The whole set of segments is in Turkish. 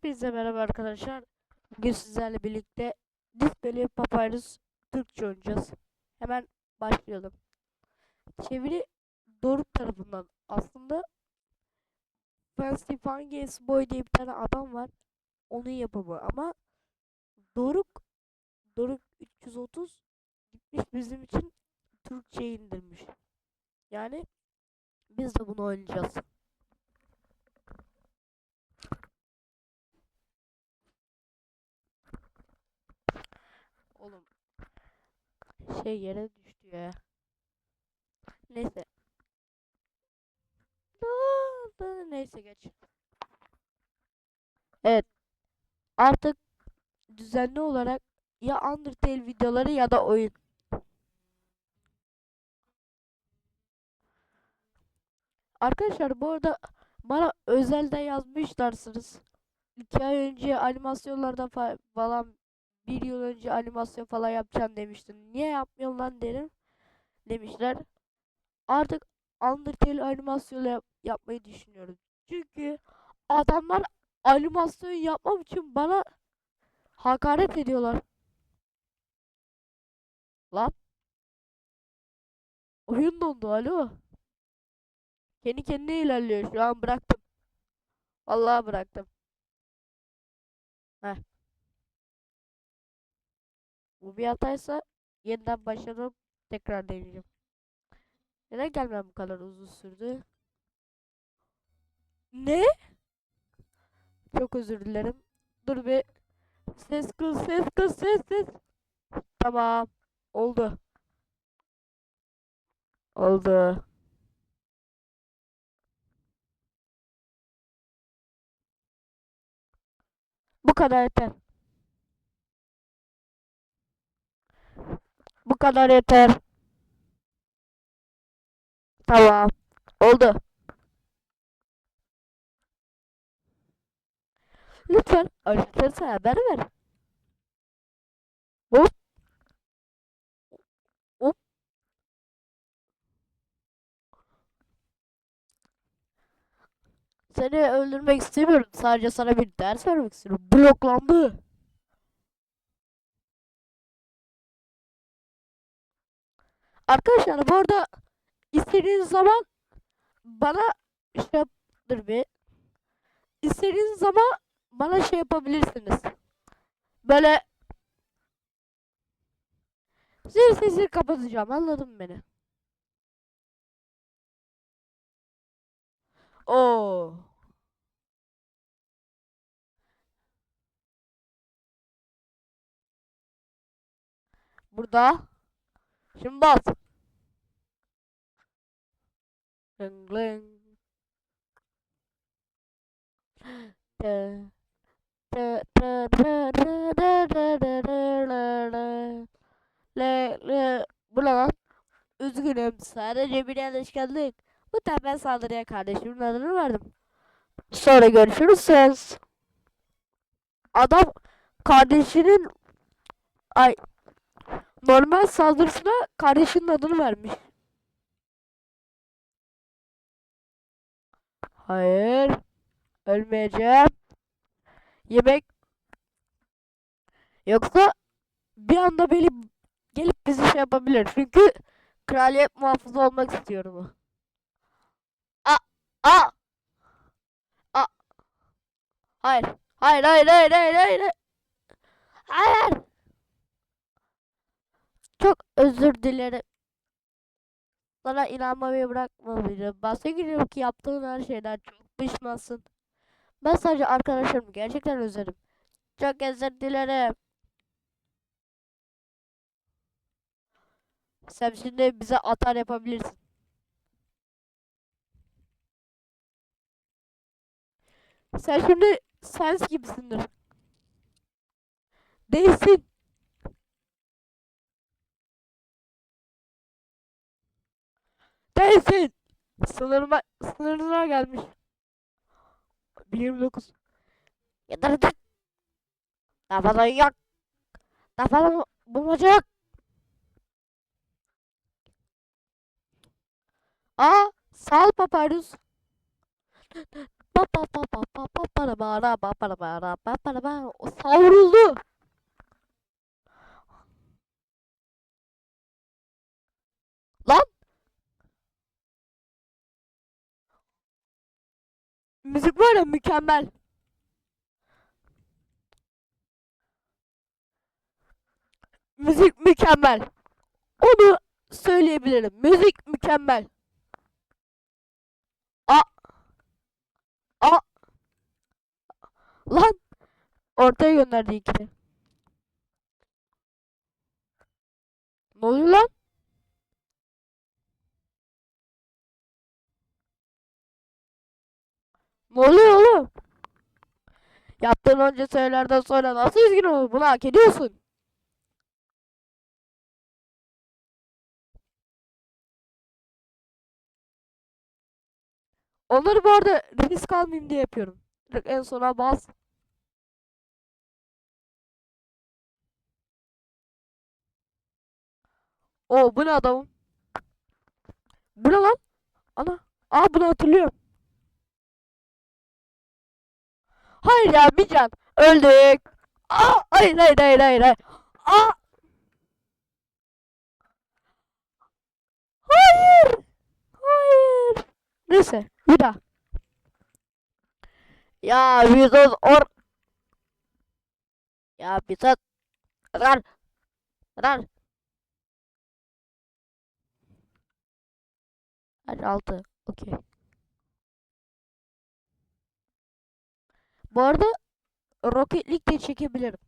Hepinize merhaba arkadaşlar. Bugün sizlerle birlikte Disbeli Papyrus Türkçe oynayacağız. Hemen başlayalım. Çeviri Doruk tarafından. Aslında Fancy Fun Games Boy diye bir tane adam var. Onun yapımı ama Doruk Doruk 330 gitmiş bizim için Türkçe indirmiş. Yani biz de bunu oynayacağız. Oğlum şey yere düştü ya. Neyse. Neyse geç. Evet. Artık düzenli olarak ya Undertale videoları ya da oyun. Arkadaşlar bu arada bana özelde yazmışlarsınız. İki ay önce animasyonlarda fa- falan bir yıl önce animasyon falan yapacağım demiştin. Niye yapmıyorsun lan derim. Demişler. Artık Undertale animasyonu yap- yapmayı düşünüyorum. Çünkü adamlar animasyon yapmam için bana hakaret ediyorlar. Lan. Oyun dondu alo. Kendi kendine ilerliyor. Şu an bıraktım. Vallahi bıraktım. Heh. Bu bir hataysa yeniden başladım. Tekrar deneyeceğim. Neden gelmem bu kadar uzun sürdü? Ne? Çok özür dilerim. Dur bir. Ses kız, ses kız, ses ses. Tamam. Oldu. Oldu. Bu kadar yeter. Bu kadar yeter. Tamam. Oldu. Lütfen açıkçası haber ver. Hop. Hop. Seni öldürmek istemiyorum. Sadece sana bir ders vermek istiyorum. Bloklandı. Arkadaşlar bu arada istediğiniz zaman bana şey yaptır bir. İstediğiniz zaman bana şey yapabilirsiniz. Böyle zil sesini kapatacağım. Anladın beni? Oo. Burada. Şimdi bas. Ling ling. Tı. Tı tı tı tı tı tı tı tı. Le le. Bu lan? Üzgünüm. Sadece bir yanlışlık. Bu tembel saldırıya kardeşimin adını verdim. Sonra görüşürüz. Adam kardeşinin ay normal saldırısına kardeşinin adını vermiş. Hayır. Ölmeyeceğim. Yemek. Yoksa bir anda beni gelip bizi şey yapabilir. Çünkü kraliyet muhafızı olmak istiyorum. A a a Hayır. Hayır hayır hayır hayır hayır. Hayır. Çok özür dilerim. Sana inanmayı bırakmalıyım. Bahsediyorum ki yaptığın her şeyden çok pişmansın. Ben sadece arkadaşlarımı gerçekten özledim. Çok özür dilerim. Sen şimdi bize atar yapabilirsin. Sen şimdi sens gibisindir. Değilsin. Değilsin. Sınırıma, sınırına gelmiş. 29. Yeter artık. Daha fazla yok. Daha fazla bulmaca yok. Aa, sağ ol Papyrus. Pa Müzik var ya mükemmel. Müzik mükemmel. Onu söyleyebilirim. Müzik mükemmel. A A Lan ortaya gönderdi ikini. Ne oluyor lan? Ne oluyor oğlum? Yaptığın önce söylerden sonra nasıl üzgün olur? Bunu hak ediyorsun. Onları bu arada risk almayayım diye yapıyorum. En sona bas. O bu ne adamım? Bu ne lan? Ana. Aa bunu hatırlıyorum. Hayır ya bir can. Öldük. Aa hayır hayır hayır hayır. hayır. Aa. Hayır. Hayır. Neyse bir daha. Ya Vizos or. Ya Vizos. Rar. Rar. Hadi altı. Okey. Bu arada Rocket League de çekebilirim.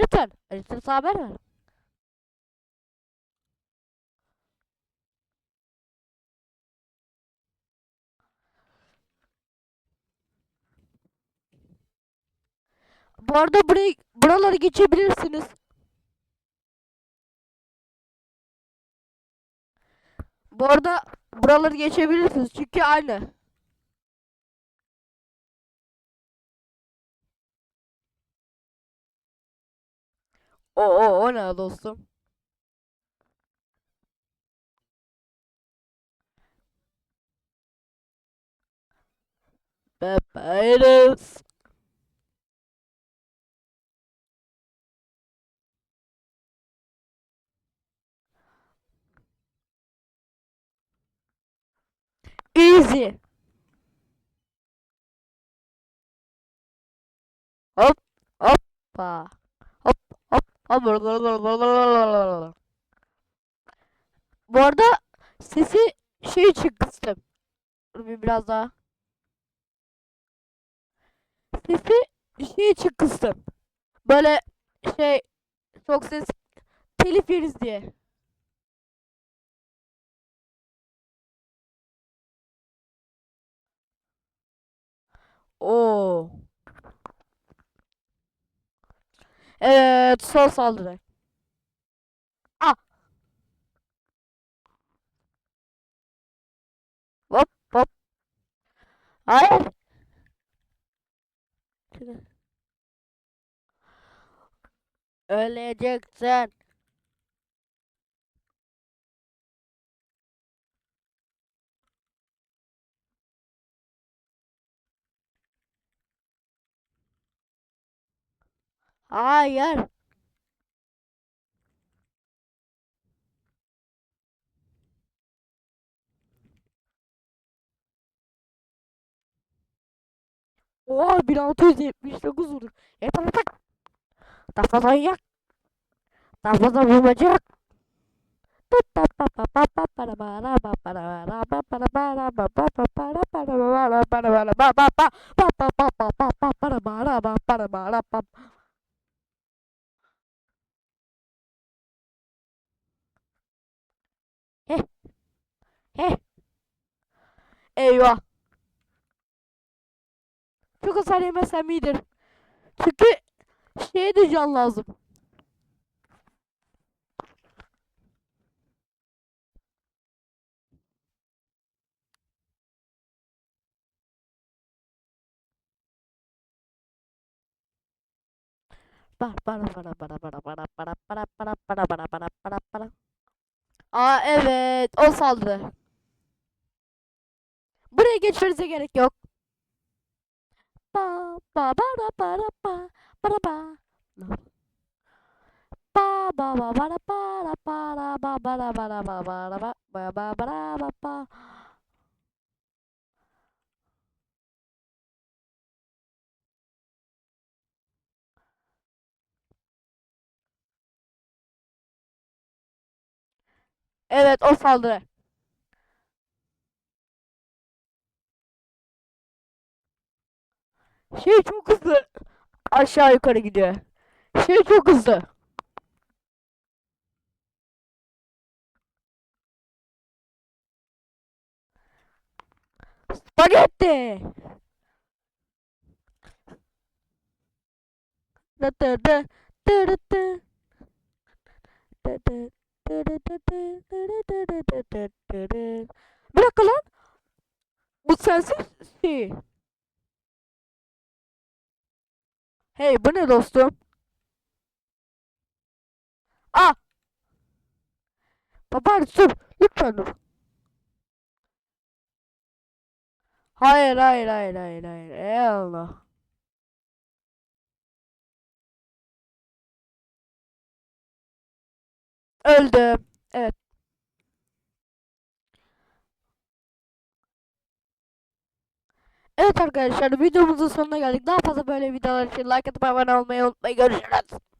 Lütfen. Lütfen haber ver. Bu arada burayı buraları geçebilirsiniz. Bu arada buraları geçebilirsiniz çünkü aynı. O o o ne dostum? Papyrus. Easy. Hop hoppa. Hop hop hop. Bu arada sesi şey için kıstım. Bir biraz daha. Sesi şey için kıstım. Böyle şey çok ses telif yeriz diye. Oo. Evet, son saldırı. Ah. Hop hop. Hayır. Öleceksin. Hayır. Oha 1679 vurduk. Yeter artık. Daha fazla yak. Daha fazla vurmacak. Heh. Heh. Eyvah. Çok hasar yemezsem iyidir. Çünkü şeye de can lazım. para para para para para para para para para para para para para para Aa evet o saldı. Buraya geçmenize gerek yok. Ba ba ba da ba da ba ba da ba. Ba ba ba ba da ba da ba da ba ba da ba da ba ba da ba ba ba ba da ba ba. Evet o saldırı. Şey çok hızlı aşağı yukarı gidiyor. Şey çok hızlı. Spagetti. Da da da da da da da da bir dakika lan. Bu sensiz şey. Hey bu ne dostum? Ah! Baba dur. Lütfen dur. Hayır hayır hayır hayır hayır. Ey Allah. Öldüm. Evet. Evet arkadaşlar videomuzun sonuna geldik. Daha fazla böyle videolar için like atıp abone olmayı unutmayın. Görüşürüz.